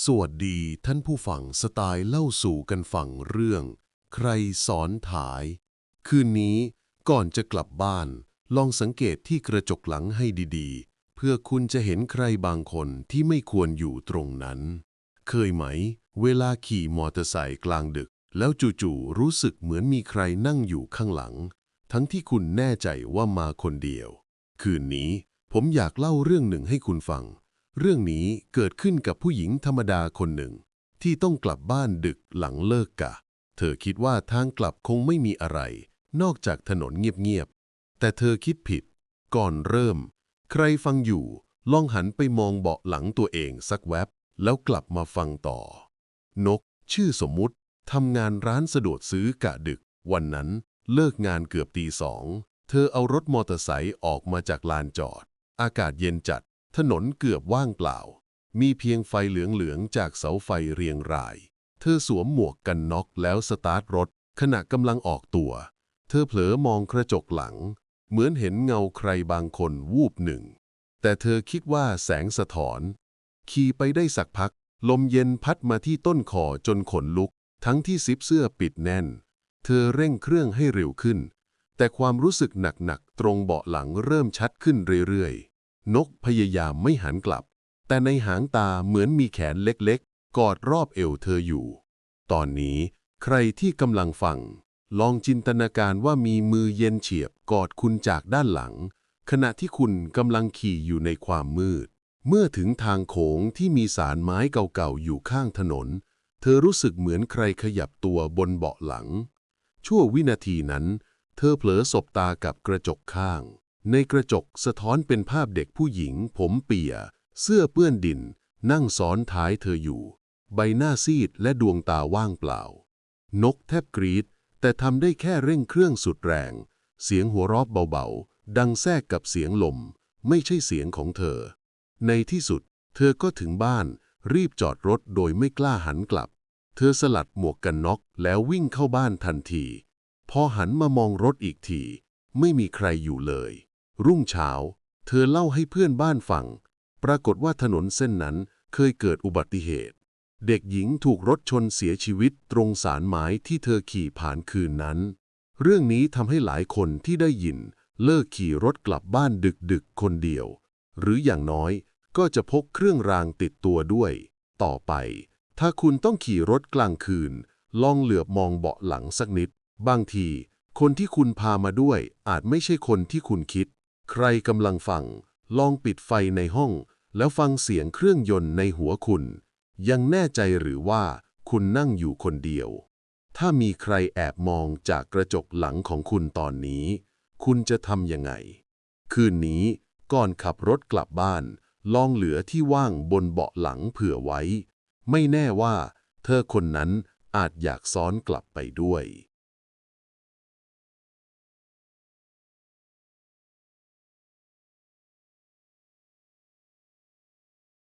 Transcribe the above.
สวัสดีท่านผู้ฟังสไตล์เล่าสู่กันฟังเรื่อง ใครสอนถ่าย คืนนี้ก่อนจะกลับบ้าน ลองสังเกตที่กระจกหลังให้ดีๆ เพื่อคุณจะเห็นใครบางคนที่ไม่ควรอยู่ตรงนั้น เคยไหม เวลาขี่มอเตอร์ไซค์กลางดึก แล้วจู่ๆรู้สึกเหมือนมีใครนั่งอยู่ข้างหลัง ทั้งที่คุณแน่ใจว่ามาคนเดียว คืนนี้ผมอยากเล่าเรื่องหนึ่งให้คุณฟัง เรื่องนี้เกิดขึ้นกับผู้หญิงธรรมดาคนหนึ่ง ที่ต้องกลับบ้านดึกหลังเลิกกะ เธอคิดว่าทางกลับคงไม่มีอะไร นอกจากถนนเงียบๆ แต่เธอคิดผิด ก่อนเริ่ม ใครฟังอยู่ลองหันไปมองเบาะหลังตัวเองสักแวบ แล้วกลับมาฟังต่อ นก ชื่อสมมุติทำงานร้านสะดวกซื้อกะดึก วันนั้นเลิกงานเกือบตีสอง เธอเอารถมอเตอร์ไซค์ออกมาจากลานจอด อากาศเย็นจัด ถนนเกือบว่างเปล่า มีเพียงไฟเหลืองๆจากเสาไฟเรียงราย เธอสวมหมวกกันน็อกแล้วสตาร์ทรถ ขณะกำลังออกตัว เธอเผลอมองกระจกหลัง เหมือนเห็นเงาใครบางคนวูบหนึ่ง แต่เธอคิดว่าแสงสะท้อน ขี่ไปได้สักพัก ลมเย็นพัดมาที่ต้นคอจนขนลุก ทั้งที่ซิปเสื้อปิดแน่น เธอเร่งเครื่องให้เร็วขึ้น แต่ความรู้สึกหนักๆตรงเบาะหลังเริ่มชัดขึ้นเรื่อยๆ นกพยายามไม่หันกลับ แต่ในหางตาเหมือนมีแขนเล็กๆ กอดรอบเอวเธออยู่ ตอนนี้ใครที่กำลังฟัง ลองจินตนาการว่ามีมือเย็นเฉียบกอดคุณจากด้านหลัง ขณะที่คุณกำลังขี่อยู่ในความมืด เมื่อถึงทางโขงที่มีสารไม้เก่าๆอยู่ข้างถนน เธอรู้สึกเหมือนใครขยับตัวบนเบาะหลัง ชั่ววินาทีนั้น เธอเผลอสบตากับกระจกข้าง ในกระจกสะท้อนเป็นภาพเด็กผู้หญิง ผมเปีย เสื้อเปื้อนดิน นั่งซ้อนท้ายเธออยู่ ใบหน้าซีดและดวงตาว่างเปล่า นกแทบกรีด แต่ทำได้แค่เร่งเครื่องสุดแรง เสียงหัวเราะเบาๆ ดังแทรกกับเสียงลม ไม่ใช่เสียงของเธอ ในที่สุด เธอก็ถึงบ้าน รีบจอดรถโดยไม่กล้าหันกลับ เธอสลัดหมวกกันน็อกแล้ววิ่งเข้าบ้านทันที พอหันมามองรถอีกที ไม่มีใครอยู่เลย รุ่งเช้า เธอเล่าให้เพื่อนบ้านฟัง ปรากฏว่าถนนเส้นนั้นเคยเกิดอุบัติเหตุ เด็กหญิงถูกรถชนเสียชีวิตตรงสารไม้ที่เธอขี่ผ่านคืนนั้น เรื่องนี้ทำให้หลายคนที่ได้ยินเลิกขี่รถกลับบ้านดึกๆคนเดียว หรืออย่างน้อยก็จะพกเครื่องรางติดตัวด้วย ต่อไป ถ้าคุณต้องขี่รถกลางคืน ลองเหลือบมองเบาะหลังสักนิด บางที คนที่คุณพามาด้วยอาจไม่ใช่คนที่คุณคิด ใครกำลังฟัง ลองปิดไฟในห้อง แล้วฟังเสียงเครื่องยนต์ในหัวคุณ ยังแน่ใจหรือว่าคุณนั่งอยู่คนเดียว ถ้ามีใครแอบมองจากกระจกหลังของคุณตอนนี้ คุณจะทำยังไง คืนนี้ก่อนขับรถกลับบ้าน ลองเหลือที่ว่างบนเบาะหลังเผื่อไว้ ไม่แน่ว่า เธอคนนั้นอาจอยากซ้อนกลับไปด้วย